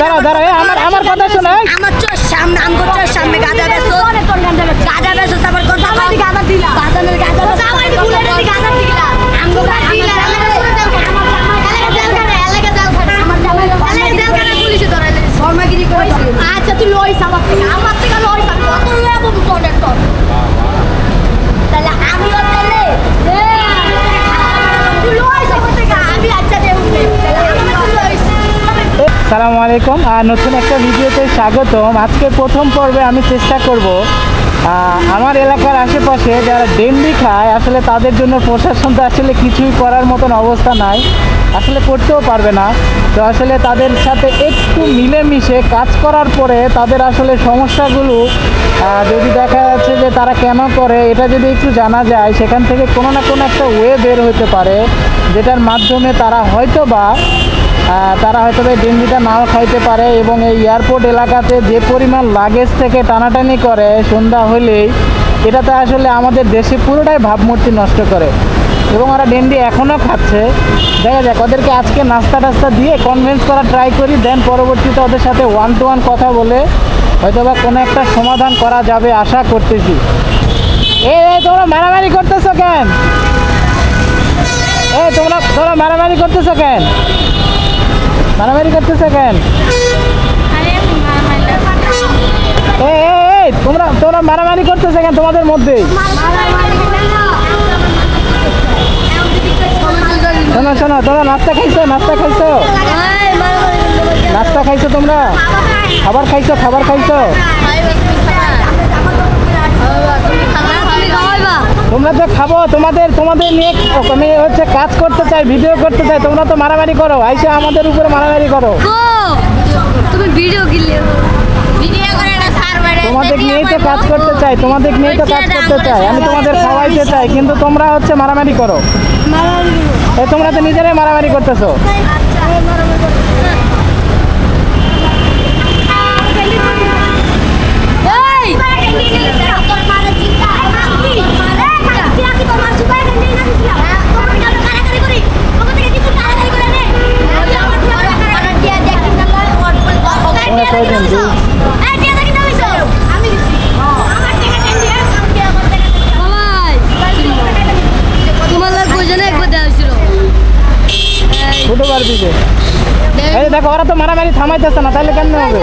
দাঁড়া দাঁড়া আমার আমার কথা শোনো এই। আমার চোর সামনে আমগো চোর সামনে গাজা বেসো গাজা বেসো তারপর কথা কও গাজা দিলা বাজানের গাজা বেসো আমার বুলেটে দি গাজা দিলা আমগো গাজা দিলা আমার জামাই এলাকা জেল খানে এলাকা জেল খানে আমার জামাই এলাকা জেল খানে পুলিশে ধরাইলে শর্মাগিরি করে আচ্ছা তুই লইস আমার থেকে আমার থেকে লইস আমি কত লইব কন্ডাক্টর তাহলে আমি তাহলে তুই লইস আমার থেকে আমি আচ্ছা দেব আমি লইস সালামু আলাইকুম। আর নতুন একটা ভিডিওতে স্বাগতম। আজকে প্রথম পর্বে আমি চেষ্টা করব আমার এলাকার আশেপাশে যারা ডেন্ডি খায়, আসলে তাদের জন্য প্রশাসন তো আসলে কিছুই করার মতন অবস্থা নাই। আসলে করতেও পারবে না। তো আসলে তাদের সাথে একটু মিলেমিশে কাজ করার পরে তাদের আসলে সমস্যাগুলো যদি দেখা যাচ্ছে যে তারা কেন করে, এটা যদি একটু জানা যায়, সেখান থেকে কোনো না কোনো একটা ওয়ে বের হতে পারে, যেটার মাধ্যমে তারা হয়তো বা তারা হয়তো এই ডেঙ্গিটা নাও খাইতে পারে এবং এই এয়ারপোর্ট এলাকাতে যে পরিমাণ লাগেজ থেকে টানাটানি করে সন্ধ্যা হলেই এটাতে আসলে আমাদের দেশে পুরোটাই ভাবমূর্তি নষ্ট করে। এবং ওরা ডেন্ডি এখনও খাচ্ছে। দেখা যাক ওদেরকে আজকে নাস্তা টাস্তা দিয়ে কনভিন্স করা ট্রাই করি দেন পরবর্তীতে ওদের সাথে ওয়ান টু ওয়ান কথা বলে হয়তো বা কোনো একটা সমাধান করা যাবে আশা করতেছি। এই এই, তোমরা মারামারি করতেছো কেন? এই তোমরা তোমরা মারামারি করতেছো কেন? মারামারি করতেছে কেন? তোমরা তোমরা মারামারি করতেছে কেন তোমাদের মধ্যে? শোনো শোনো তোমরা নাস্তা খাইছো নাস্তা খাইছো? নাস্তা খাইছো তোমরা? খাবার খাইছো খাবার খাইছো? তোমরা তো খাব তোমাদের তোমাদের নিয়ে আমি হচ্ছে কাজ করতে চাই ভিডিও করতে চাই তোমরা তো মারামারি করো আইসে আমাদের উপরে মারামারি করো। তুমি ভিডিও কিনলে? তোমাদের নিয়েই তো কাজ করতে চাই তোমাদের নিয়েই তো কাজ করতে চাই আমি তোমাদের খাওয়াইতে চাই কিন্তু তোমরা হচ্ছে মারামারি করো। তোমরা তো নিজেরাই মারামারি করতেছো। তোমরা কয়জন দুই আমি দিছি আমার টাকা দেন দিয়ে আমি আমার টাকা তোমার লোক ওজনে একবার দেওয়া ছিল ছোটো বার দিকে এই দেখো ওরা তো মারামারি থামাইতেছে না তাহলে কেমন হবে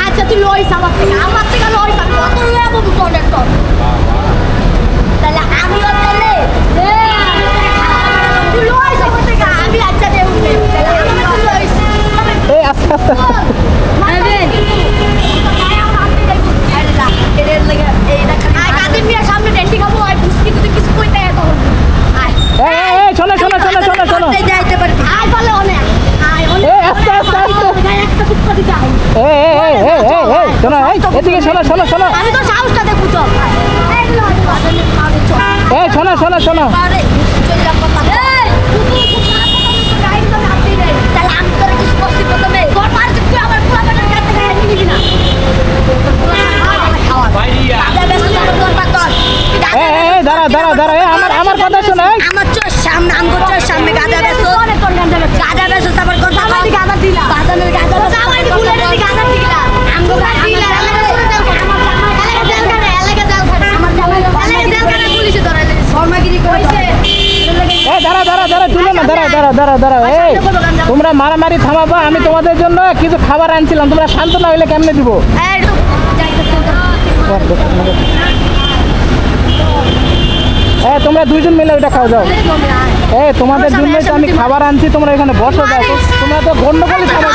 আচ্ছা তুই লইস আমার থেকে আমার থেকে লইস আমি কত লইব কন্ডাক্টর তাহলে আমিও তাহলে তুই লইস আমার থেকে আমি আচ্ছা দেব তাহলে আমি লইস এই আস্তে আস্তে আস্তে। সামনে ডেন্টি খাব আর বুঝকি তুই কিছু কইতে এখন আয় এই এই, এই শোনো শোনো শোনো শোনো শোনো যাইতে পারবি আয় বলে অনেক আয় অনেক এই, আস্তে, আস্তে, আস্তে। একটা কুত্তা দিতে আয় এই এই এই এই এই এই শোনো এই এদিকে শোনো শোনো আমি তো সাহসটা দেখব তো এই লো, বাজারে খাবে চল। এই শোনো শোনো শোনো আরে, চললাম কথা। এই, কুকুর, কুকুর, হাতে ধরে তো গাড়ি ধরে আপনি নেই। তাহলে আমি তোরে কিছু করছি প্রথমে। তোর মার যে তুই আমার পোলা বেটার কাছ থেকে গাড়ি নিবি না। গাঁজা বেচো তারপর তোর পা তোর। গাঁজা এই এই, বেচো, এই দাঁড়া দাঁড়া দাঁড়া এই আমার আমার কথা শোনো এই। আমার চোর সামনে আমগো চোর সামনে গাঁজা বেচো গাঁজা বেচো তারপর কথা কও গাঁজা দিলা বাজানের গাঁজা বেচো আমার বুলেটে দি গাঁজা দিলা আমগো গাঁজা দিলা এলাকা জেল খানে এলাকা জেল খানে এলাকা জেল খানে আমার জামাই এলাকা জেল খানে পুলিশে ধরাইলে শর্মাগিরি করেছে এই দাঁড়া দাঁড়া তুলো না দাঁড়া দাঁড়া দাঁড়া দাঁড়া এই তোমরা মারামারি থামাবো আমি তোমাদের জন্য কিছু খাবার আনছিলাম তোমরা শান্ত না হইলে কেমনে দিব তোমরা দুইজন মিলে ওইটা খাওয়া যাও এই তোমাদের জন্য তো আমি খাবার আনছি তোমরা এখানে বসো যাও তোমরা তো গন্ডগোলই খাবার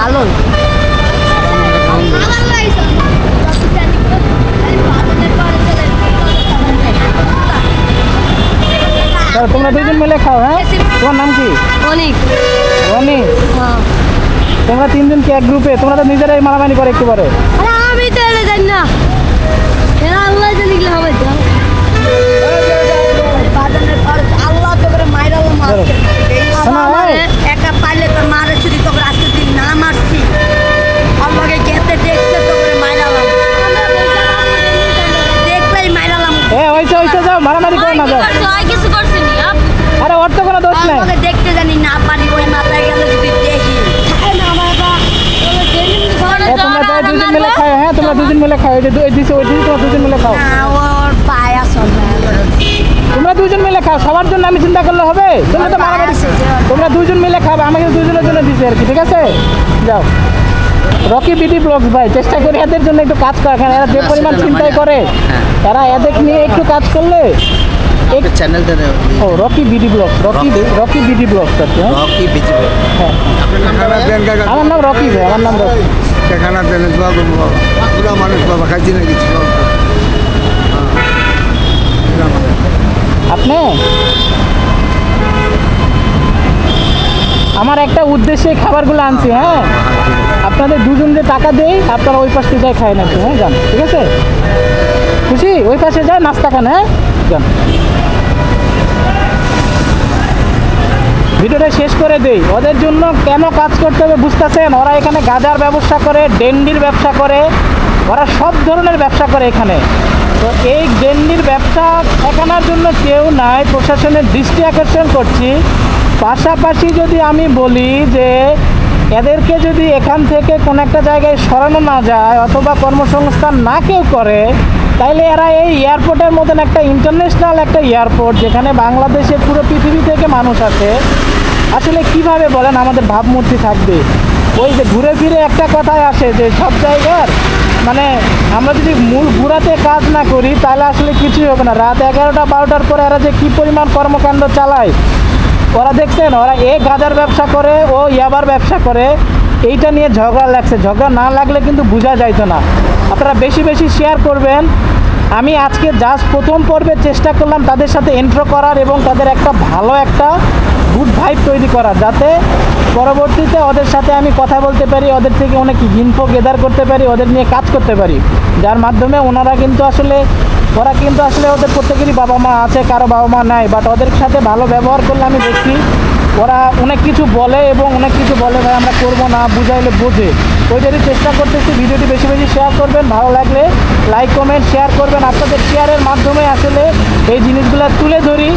ভালো দাঁড়া, তোমরা দুইজন মিলে খাও হ্যাঁ? তোমার নাম কি? অনিক। অনিক? হ্যাঁ। তোমরা তিনজন কি এক গ্রুপে তোমরা তো নিজেরাই মারামারি করে একটু পারে। দেখতে জানি না পারি ওই মাথায় যদি দেখি। হ্যাঁ তোমরা দুজন মিলে খাও দুজন মিলে খাও। তোমরা দুজন মিলে খাও সবার জন্য আমি চিন্তা করলে হবে? তোমরা দুজন মিলে খাবে আমাকে দুজনের জন্য দিছে আর কি ঠিক আছে? যাও। রকি বিডি ভাই চেষ্টা করি এদের জন্য একটু কাজ করা এরা যে পরিমাণ মানে- চিন্তাই করে। হ্যাঁ। তারা এদের নিয়ে একটু কাজ করলে এক- চ্যানেলটা ও Rocky BD blogs Rocky Rocky? BD কি হ্যাঁ? রকি হ্যাঁ খানা দেন কাকা আমার নাম রকি ভাই আমার নাম রকি খানা দেন দোয়া করব বাবা মানুষ বাবা খাইছি না কিছু আপনি? আমার একটা উদ্দেশ্যে খাবারগুলো আনছি হ্যাঁ? আপনাদের দুজন যে টাকা দেই আপনারা ওই পাশ থেকে যাই খাই না হ্যাঁ যান ঠিক আছে? খুশি? ওই পাশে যায় নাস্তা খান হ্যাঁ? যান। ভিডিওটা শেষ করে দেই। ওদের জন্য কেন কাজ করতে হবে বুঝতেছেন? ওরা এখানে গাজার ব্যবসা করে, ডেন্ডির ব্যবসা করে। ওরা সব ধরনের ব্যবসা করে এখানে। তো এই ডেন্ডির ব্যবসা ঠেকানোর জন্য কেউ নাই। প্রশাসনের দৃষ্টি আকর্ষণ করছি। পাশাপাশি যদি আমি বলি যে এদেরকে যদি এখান থেকে কোনো একটা জায়গায় সরানো না যায় অথবা কর্মসংস্থান না কেউ করে তাইলে এরা এই এয়ারপোর্টের মতন একটা ইন্টারন্যাশনাল একটা এয়ারপোর্ট যেখানে বাংলাদেশে পুরো পৃথিবী থেকে মানুষ আছে আসলে কীভাবে বলেন আমাদের ভাবমূর্তি থাকবে? ওই যে ঘুরে ফিরে একটা কথাই আসে যে সব জায়গার মানে আমরা যদি মূল ঘুরাতে কাজ না করি তাহলে আসলে কিছুই হবে না। রাত এগারোটা, বারোটার পরে এরা যে কী পরিমাণ কর্মকাণ্ড চালায়, ওরা দেখছেন, ওরা এ গাজার ব্যবসা করে, ও ইয়াবার ব্যবসা করে। এইটা নিয়ে ঝগড়া লাগছে। ঝগড়া না লাগলে কিন্তু বোঝা যাইতো না। আপনারা বেশি বেশি শেয়ার করবেন। আমি আজকে জাস্ট প্রথম পর্বে চেষ্টা করলাম তাদের সাথে এন্ট্রো করার এবং তাদের একটা ভালো একটা গুড ভাইব তৈরি করার যাতে পরবর্তীতে ওদের সাথে আমি কথা বলতে পারি, ওদের থেকে অনেক ইনফো গেদার করতে পারি, ওদের নিয়ে কাজ করতে পারি। যার মাধ্যমে ওনারা কিন্তু আসলে, ওরা কিন্তু আসলে ওদের প্রত্যেকেরই বাবা মা আছে, কারও বাবা মা নাই বাট ওদের সাথে ভালো ব্যবহার করলে আমি দেখছি ওরা অনেক কিছু বলে এবং অনেক কিছু বলে, ভাই, আমরা করব না, বুঝাইলে বোঝে। ওইটারই চেষ্টা করতেছি ভিডিওটি বেশি বেশি শেয়ার করবেন, ভালো লাগলে লাইক কমেন্ট শেয়ার করবেন। আপনাদের শেয়ারের মাধ্যমে আসলে এই জিনিসগুলো তুলে ধরি।